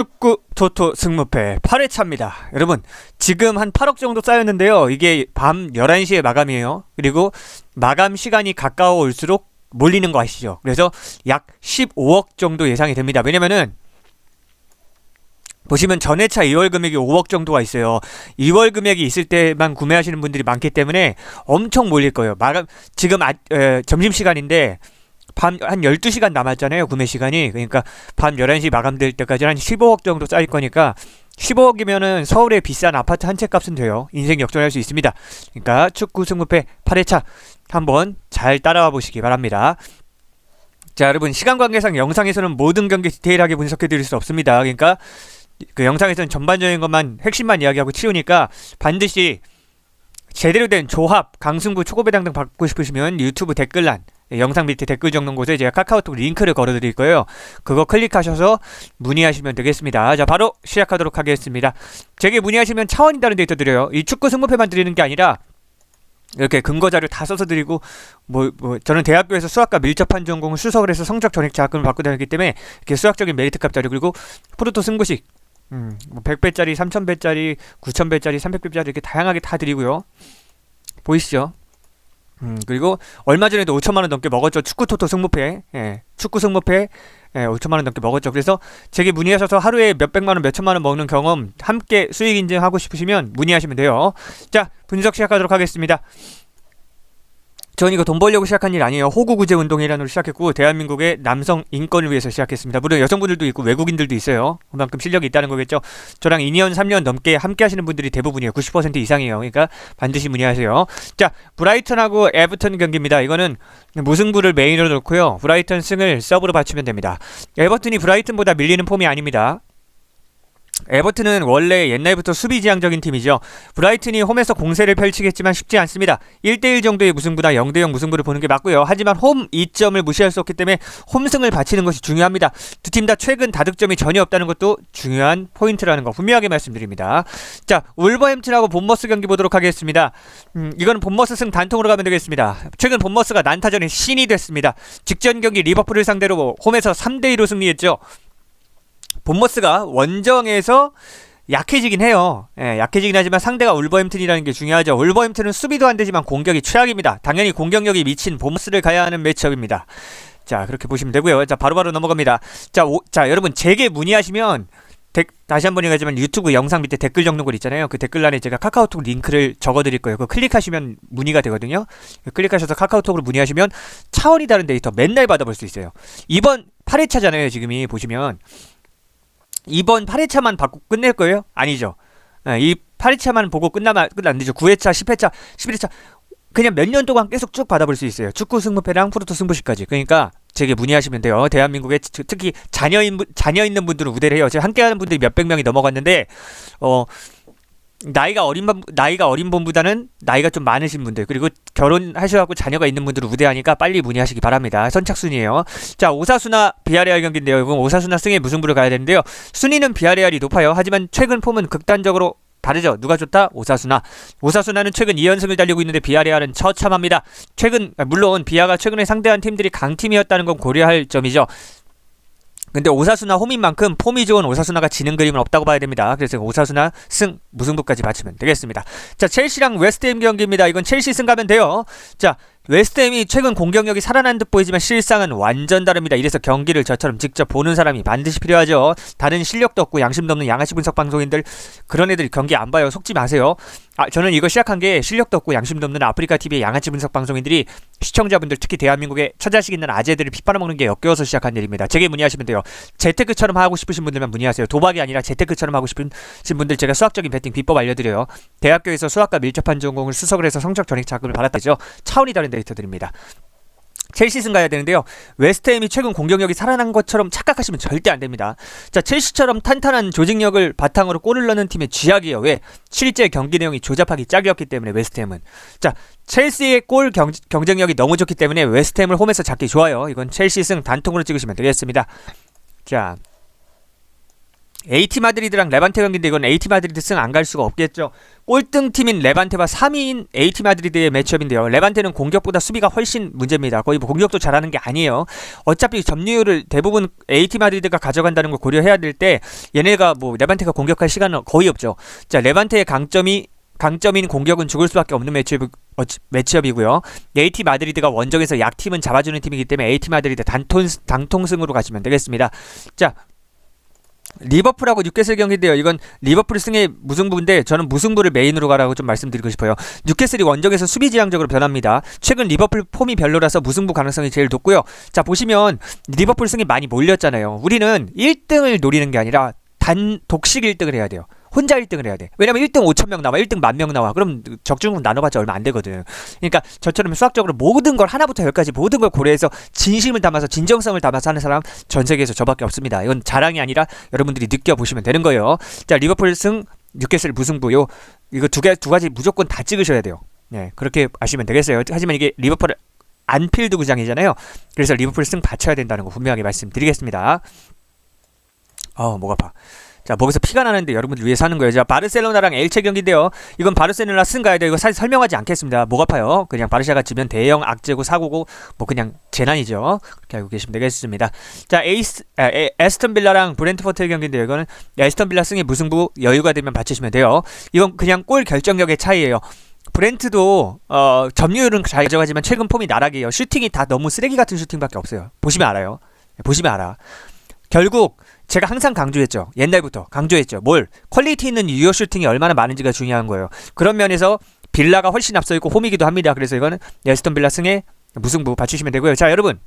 축구 토토 승무패 8회차입니다. 여러분, 지금 한 8억 정도 쌓였는데요. 이게 밤 11시에 마감이에요. 그리고 마감 시간이 가까워 올수록 몰리는 거 아시죠? 그래서 약 15억 정도 예상이 됩니다. 왜냐면은 보시면 전회차 2월 금액이 5억 정도가 있어요. 2월 금액이 있을 때만 구매하시는 분들이 많기 때문에 엄청 몰릴 거예요. 마감 지금 아, 에, 점심 시간인데 밤 한 12시간 남았잖아요. 구매 시간이. 그러니까 밤 11시 마감될 때까지 한 15억 정도 쌓일 거니까 15억이면은 서울의 비싼 아파트 한 채 값은 돼요. 인생 역전할 수 있습니다. 그러니까 축구 승부패 8회차 한번 잘 따라와 보시기 바랍니다. 자, 여러분 시간 관계상 영상에서는 모든 경기 디테일하게 분석해 드릴 수 없습니다. 그러니까 그 영상에서는 전반적인 것만 핵심만 이야기하고 치우니까 반드시 제대로 된 조합, 강승구, 초고배당 등 받고 싶으시면 유튜브 댓글란 예, 영상 밑에 댓글 적는 곳에 제가 카카오톡 링크를 걸어 드릴 거예요. 그거 클릭하셔서 문의하시면 되겠습니다. 자, 바로 시작하도록 하겠습니다. 제게 문의하시면 차원이 다른 데이터 드려요. 이 축구 승부패만 드리는 게 아니라 이렇게 근거 자료 다 써서 드리고 뭐, 뭐 저는 대학교에서 수학과 밀접한 전공을 수석을 해서 성적 전액 장학금을 받고 다녔기 때문에 이렇게 수학적인 메리트값 자료 그리고 프로토 승부식 음, 뭐 100배짜리, 3000배짜리, 9000배짜리, 300배짜리 이렇게 다양하게 다 드리고요. 보이시죠? 음, 그리고 얼마 전에도 5천만 원 넘게 먹었죠. 축구 토토 승무패. 예. 축구 승무패. 예, 5천만 원 넘게 먹었죠. 그래서 제게 문의하셔서 하루에 몇백만 원, 몇천만 원 먹는 경험 함께 수익 인증하고 싶으시면 문의하시면 돼요. 자, 분석 시작하도록 하겠습니다. 전 이거 돈 벌려고 시작한 일 아니에요. 호구 구제 운동이라는 걸 시작했고 대한민국의 남성 인권을 위해서 시작했습니다. 물론 여성분들도 있고 외국인들도 있어요. 그만큼 실력이 있다는 거겠죠. 저랑 2년 3년 넘게 함께 하시는 분들이 대부분이에요. 90% 이상이에요. 그러니까 반드시 문의하세요. 자, 브라이턴하고 에버턴 경기입니다. 이거는 무승부를 메인으로 놓고요. 브라이턴 승을 서브로 받치면 됩니다. 에버턴이 브라이튼보다 밀리는 폼이 아닙니다. 에버튼은 원래 옛날부터 수비지향적인 팀이죠. 브라이튼이 홈에서 공세를 펼치겠지만 쉽지 않습니다. 1대1 정도의 무승부나 0대0 무승부를 보는 게 맞고요. 하지만 홈 2점을 무시할 수 없기 때문에 홈승을 바치는 것이 중요합니다. 두 팀 다 최근 다득점이 전혀 없다는 것도 중요한 포인트라는 거 분명하게 말씀드립니다. 자, 울버햄튼하고 본머스 경기 보도록 하겠습니다. 음, 이거는 본머스 승 단통으로 가면 되겠습니다. 최근 본머스가 난타전의 신이 됐습니다. 직전 경기 리버풀을 상대로 홈에서 3대2로 승리했죠. 본머스가 원정에서 약해지긴 해요. 예, 약해지긴 하지만 상대가 울버햄튼이라는 게 중요하죠. 울버햄튼은 수비도 안 되지만 공격이 최악입니다. 당연히 공격력이 미친 본머스를 가야 하는 매치업입니다. 자, 그렇게 보시면 되고요. 자, 바로 바로 넘어갑니다. 자, 오, 자, 여러분 제게 문의하시면 데, 다시 한 번 얘기하지만 유튜브 영상 밑에 댓글 적는 곳 있잖아요. 그 댓글란에 제가 카카오톡 링크를 적어 드릴 거예요. 그거 클릭하시면 문의가 되거든요. 클릭하셔서 카카오톡으로 문의하시면 차원이 다른 데이터 맨날 받아볼 수 있어요. 이번 8회차잖아요. 지금이 보시면 이번 8회차만 받고 끝낼 거예요? 아니죠. 예, 이 8회차만 보고 끝나면 끝안 되죠. 9회차, 10회차, 11회차 그냥 몇 년 동안 계속 쭉 받아볼 수 있어요. 축구 승부패랑 프로토 승부식까지. 그러니까 제게 문의하시면 돼요. 대한민국에 특히 자녀인 자녀 있는 분들은 우대를 해요. 제가 함께하는 분들이 몇백 명이 넘어갔는데 어 나이가 어린 분 나이가 어린 분보다는 나이가 좀 많으신 분들 그리고 결혼하셔갖고 자녀가 있는 분들을 우대하니까 빨리 문의하시기 바랍니다. 선착순이에요. 자 오사수나 비아레알 경기인데요. 이건 오사수나 승에 무승부를 가야 되는데요. 순위는 비아레알이 높아요. 하지만 최근 폼은 극단적으로 다르죠. 누가 좋다? 오사수나. 오사수나는 최근 2연승을 달리고 있는데 비아레알은 처참합니다. 최근 물론 비아가 최근에 상대한 팀들이 강팀이었다는 건 고려할 점이죠. 근데 오사수나 홈인 만큼 폼이 좋은 오사수나가 지는 그림은 없다고 봐야 됩니다. 그래서 오사수나 승 무승부까지 맞추면 되겠습니다. 자 첼시랑 웨스트햄 경기입니다. 이건 첼시 승 가면 돼요. 자 웨스트햄이 최근 공격력이 살아난 듯 보이지만 실상은 완전 다릅니다. 이래서 경기를 저처럼 직접 보는 사람이 반드시 필요하죠. 다른 실력도 없고 양심도 없는 양아치 분석 방송인들 그런 애들 경기 안 봐요. 속지 마세요. 아 저는 이거 시작한 게 실력도 없고 양심도 없는 아프리카 TV의 양아치 분석 방송인들이 시청자분들 특히 대한민국의 처자식 있는 아재들을 빗바라먹는 게 역겨워서 시작한 일입니다. 제게 문의하시면 돼요. 재테크처럼 하고 싶으신 분들만 문의하세요. 도박이 아니라 재테크처럼 하고 싶은 분들 제가 수학적인 베팅 비법 알려드려요. 대학교에서 수학과 밀접한 전공을 수석을 해서 성적 전액 자금을 받았다죠. 차원이 다른 데이터 드립니다. 첼시 승 가야 되는데요. 웨스트햄이 최근 공격력이 살아난 것처럼 착각하시면 절대 안 됩니다. 자, 첼시처럼 탄탄한 조직력을 바탕으로 골을 넣는 팀의 쥐약이에요. 왜? 실제 경기 내용이 조잡하기 짝이었기 때문에 웨스트햄은. 자, 첼시의 골 경, 경쟁력이 너무 좋기 때문에 웨스트햄을 홈에서 잡기 좋아요. 이건 첼시 승 단통으로 찍으시면 되겠습니다. 자, AT 마드리드랑 레반테 경기인데 이건 AT 마드리드 승 안 갈 수가 없겠죠. 꼴등 팀인 레반테와 3위인 AT 마드리드의 매치업인데요. 레반테는 공격보다 수비가 훨씬 문제입니다. 거의 뭐 공격도 잘하는 게 아니에요. 어차피 점유율을 대부분 AT 마드리드가 가져간다는 걸 고려해야 될 때 얘네가 뭐 레반테가 공격할 시간은 거의 없죠. 자, 레반테의 강점이 강점인 공격은 죽을 수밖에 없는 매치업, 어, 매치업이고요. AT 마드리드가 원정에서 약팀은 잡아주는 팀이기 때문에 AT 마드리드 단통, 당통승으로 가시면 되겠습니다. 자, 리버풀하고 뉴캐슬 경기인데요. 이건 리버풀 승의 무승부인데 저는 무승부를 메인으로 가라고 좀 말씀드리고 싶어요. 뉴캐슬이 원정에서 수비 지향적으로 변합니다. 최근 리버풀 폼이 별로라서 무승부 가능성이 제일 높고요. 자 보시면 리버풀 승이 많이 몰렸잖아요. 우리는 1등을 노리는 게 아니라 단 독식 1등을 해야 돼요. 혼자 1등을 해야 돼. 왜냐면 1등 5천 명 나와, 1등 만 명 나와. 그럼 적중금 나눠봤자 얼마 안 되거든. 그러니까 저처럼 수학적으로 모든 걸 하나부터 열까지 모든 걸 고려해서 진심을 담아서 진정성을 담아서 하는 사람 전 세계에서 저밖에 없습니다. 이건 자랑이 아니라 여러분들이 느껴보시면 되는 거예요. 자 리버풀 승, 뉴캐슬 무승부 요. 이거 두 개 두 가지 무조건 다 찍으셔야 돼요. 네 그렇게 아시면 되겠어요. 하지만 이게 리버풀 안필드 구장이잖아요. 그래서 리버풀 승 받쳐야 된다는 거 분명하게 말씀드리겠습니다. 어, 목 아파. 자, 목에서 피가 나는데 여러분들 위해서 하는 거예요. 자, 바르셀로나랑 엘체 경기인데요. 이건 바르셀로나 승 가야 돼요. 이거 사실 설명하지 않겠습니다. 목 아파요. 그냥 바르샤가 지면 대형 악재고 사고고 뭐 그냥 재난이죠. 그렇게 알고 계시면 되겠습니다. 자, 에이스 아, 에, 에스턴 빌라랑 브렌트포트의 경기인데요. 이거는 에스턴 빌라 승의 무승부 여유가 되면 받치시면 돼요. 이건 그냥 골 결정력의 차이예요. 브렌트도 어, 점유율은 잘 가져가지만 최근 폼이 나락이에요. 슈팅이 다 너무 쓰레기 같은 슈팅밖에 없어요. 보시면 알아요. 보시면 알아. 결국 제가 항상 강조했죠. 옛날부터 강조했죠. 뭘 퀄리티 있는 유효 슈팅이 얼마나 많은지가 중요한 거예요. 그런 면에서 빌라가 훨씬 앞서 있고 홈이기도 합니다. 그래서 이거는 에스턴 빌라 승에 무승부 받추시면 되고요. 자, 여러분.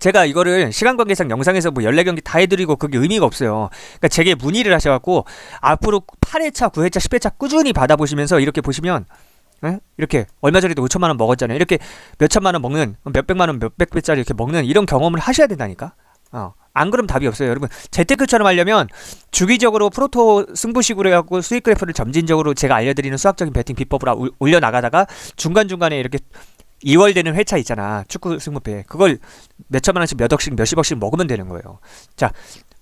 제가 이거를 시간 관계상 영상에서 뭐 14경기 다 해드리고 그게 의미가 없어요. 그러니까 제게 문의를 하셔갖고 앞으로 8회차, 9회차, 10회차 꾸준히 받아보시면서 이렇게 보시면 에? 이렇게 얼마 전에도 5천만 원 먹었잖아요. 이렇게 몇 천만 원 먹는 몇 백만 원, 몇백 배짜리 이렇게 먹는 이런 경험을 하셔야 된다니까. 어. 안 그럼 답이 없어요, 여러분. 재테크처럼 하려면 주기적으로 프로토 승부식으로 해갖고 수익 그래프를 점진적으로 제가 알려드리는 수학적인 베팅 비법을 올려 나가다가 중간 중간에 이렇게 2월 되는 회차 있잖아, 축구 승부패. 그걸 몇 천만 원씩 몇 억씩 몇십억씩 먹으면 되는 거예요. 자,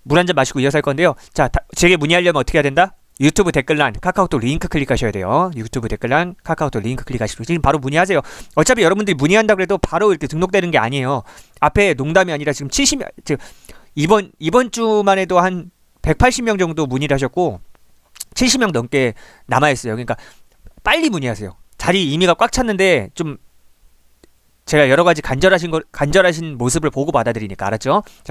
물 한 잔 마시고 이어서 할 건데요. 자, 다, 제게 문의하려면 어떻게 해야 된다? 유튜브 댓글란 카카오톡 링크 클릭하셔야 돼요. 유튜브 댓글란 카카오톡 링크 클릭하시고 지금 바로 문의하세요. 어차피 여러분들이 문의한다고 해도 바로 이렇게 등록되는 게 아니에요. 앞에 농담이 아니라 지금 70 지금 이번 이번 주만 해도 한 180명 정도 문의를 하셨고 70명 넘게 남아 있어요. 그러니까 빨리 문의하세요. 자리 임의가 꽉 찼는데 좀 제가 여러 가지 간절하신 거 간절하신 모습을 보고 받아들이니까 알았죠? 자,